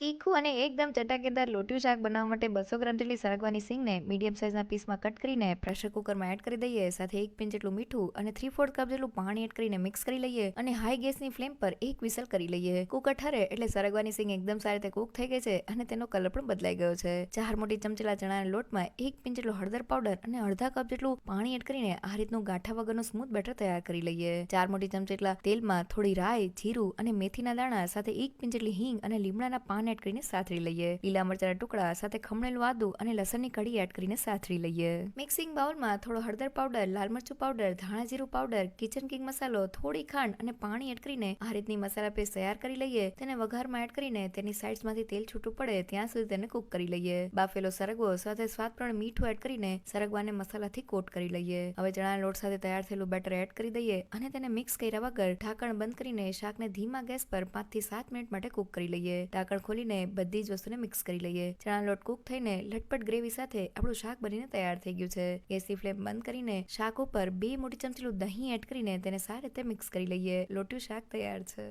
તીખું અને એકદમ ચટાકેદાર લોટિયું શાક બનાવવા માટે બસો ગ્રામ જેટલી સરગવાની સિંગને મીડિયમ સાઇઝના પીસમાં કટ કરીને પ્રેશર કુકરમાં એડ કરી દઈએ. સાથે એક પિંચ જેટલું મીઠું અને થ્રી ફોર્થ કપ જેટલું પાણી એડ કરીને મિક્સ કરી લઈએ અને હાઈ ગેસની ફ્લેમ પર એક વિસલ કરી લઈએ. કુકર ઠરે એટલે સરગવાની સિંગ એકદમ સારી રીતે કૂક થઈ ગઈ છે અને તેનો કલર પણ બદલાઈ ગયો છે. ચાર મોટી ચમચેલા ચણાના લોટમાં એક પિંચ જેટલું હળદર પાવડર અને અડધા કપ જેટલું પાણી એડ કરીને આ રીતનું ગાંઠા વગરનું સ્મૂથ બેટર તૈયાર કરી લઈએ. ચાર મોટી ચમચેટલા તેલમાં થોડી રાઈ, જીરું અને મેથીના દાણા સાથે એક પિંચ જેટલી હિંગ અને લીમડાના પાન એડ કરીને સાથરી લઈએ. લીલા મરચાના ટુકડા સાથે ખમણેલું આદુ અને લસણની કડી એડ કરીને સાથરી લઈએ. મિક્સિંગ બાઉલમાં થોડો હળદર પાવડર, લાલ મરચું પાવડર, ધાણા જીરું પાવડર, કિચન કિંગ મસાલો, થોડી ખાંડ અને પાણી એડ કરીને આ રીતની મસાલા પેસ્ટ તૈયાર કરી લઈએ. તેને વઘારમાં એડ કરીને તેની સાઇડ્સમાંથી તેલ છૂટું પડે ત્યાં સુધી તેને કૂક કરી લઈએ. બાફેલો સરગવો સાથે સ્વાદ પ્રમાણે મીઠું એડ કરીને સરગવાને મસાલાથી કોટ કરી લઈએ. હવે ચણાના લોટ સાથે તૈયાર થયેલું બેટર એડ કરી દઈએ અને તેને મિક્સ કર્યા વગર ઢાંકણ બંધ કરીને શાકને ધીમા ગેસ પર પાંચથી સાત મિનિટ માટે કૂક કરી લઈએ. ઢાંકણ ખોલીને બધી જ વસ્તુને મિક્સ કરી લઈએ. ચણા લોટ કૂક થઈને લટપટ ગ્રેવી સાથે આપણું શાક બનીને તૈયાર થઈ ગયું છે. ગેસની ફ્લેમ બંધ કરીને શાક ઉપર બે મોટી ચમચીલું દહીં એડ કરીને તેને સારી રીતે મિક્સ કરી લઈએ. લોટ્યું શાક તૈયાર છે.